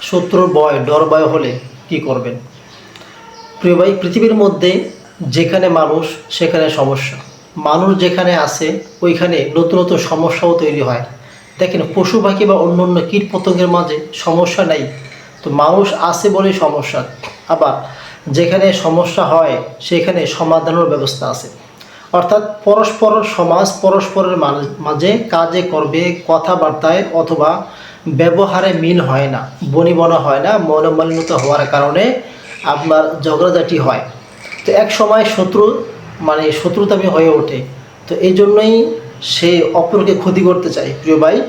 শত্রুর ভয়, ডর ভয় হলে কি করবেন? প্রিয় পৃথিবীর মধ্যে যেখানে মানুষ, সেখানে সমস্যা। মানুষ যেখানে আছে, ওইখানে নতুন নতুন সমস্যাও তৈরি হয়। দেখেন, পশু পাখি বা অন্য অন্য কীট পতঙ্গের মাঝে সমস্যা নাই। তো মানুষ আছে বলেই সমস্যা। আবার যেখানে সমস্যা হয়, সেখানে সমাধানের ব্যবস্থা আছে। অর্থাৎ পরস্পর সমাজ, পরস্পরের মাঝ- কাজে করবে কথাবার্তায় অথবা ব্যবহারে মিল হয় না, বনিবনা হয় না, মনোমালিন্যতা হওয়ার কারণে আপনার ঝগড়াঝাটি হয়। তো এক সময় শত্রু মানে শত্রুতামি হয়ে ওঠে। তো এই জন্যই সে অপরকে ক্ষতি করতে চায়। প্রিয় ভাই,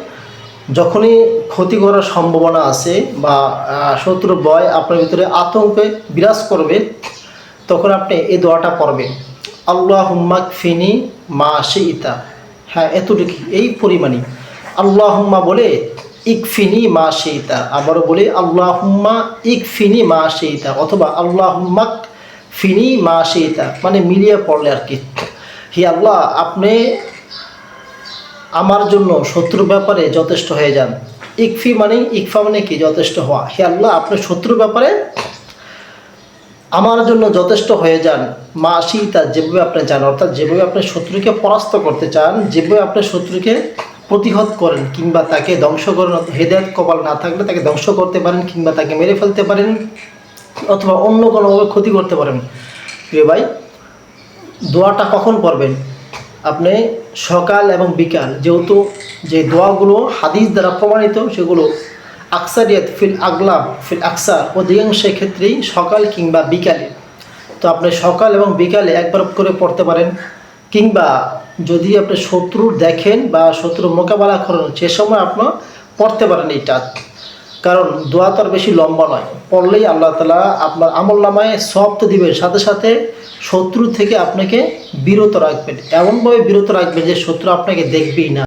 যখনই ক্ষতি করার সম্ভাবনা আছে বা শত্রুর ভয় আপনার ভিতরে আতঙ্কে বিরাজ করবে, তখন আপনি এই দোয়াটা পড়বেন। আল্লাহ হুম্মাক ফিনি মা ইতা হ্যাঁ এতটুকু এই পরিমাণই। আল্লাহুম্মা বলে, ইকফিনি মা সে ইতা আবারও বলে আল্লাহ হুম্মা ইকফিনি মা ইতা অথবা আল্লাহ হুম্মাক ফিনি মা সে ইতা মানে মিলিয়ে পড়লে আর কি। হি আল্লাহ, আপনি আমার জন্য শত্রুর ব্যাপারে যথেষ্ট হয়ে যান। ইকফি মানে ইকফা মানে কি? যথেষ্ট হওয়া। হে আল্লাহ, আপনি শত্রুর ব্যাপারে আমার জন্য যথেষ্ট হয়ে যান। মা আসিতা যেভাবে আপনি চান অর্থাৎ যেভাবে আপনি শত্রুকে পরাস্ত করতে চান, যেভাবে আপনি শত্রুকে প্রতিহত করেন, কিংবা তাকে ধ্বংস করেন, হেদায়ত কপাল না থাকলে তাকে ধ্বংস করতে পারেন, কিংবা তাকে মেরে ফেলতে পারেন, অথবা অন্য কোনোভাবে ক্ষতি করতে পারেন। প্রিয় ভাই, দোয়াটা কখন পড়বেন আপনি সকাল এবং বিকাল, যেহেতু যে দোয়াগুলো হাদিস দ্বারা প্রমাণিত, সেগুলো আকসারিয়াত ফিল আগলাব ফিল আকসার অধিকাংশের ক্ষেত্রেই সকাল কিংবা বিকালে। তো আপনি সকাল এবং বিকালে একবার করে পড়তে পারেন। কিংবা যদি আপনি শত্রু দেখেন বা শত্রু মোকাবেলা করেন, সে সময় আপনার পড়তে পারেন এইটা। কারণ দোয়া তো আর বেশি লম্বা নয়। পড়লেই আল্লাহ তালা আপনার আমল নামায় সব তো দিবেন। সাথে সাথে শত্রু থেকে আপনাকে বিরত রাখবেন। এমনভাবে বিরত রাখবেন যে শত্রু আপনাকে দেখবেই না।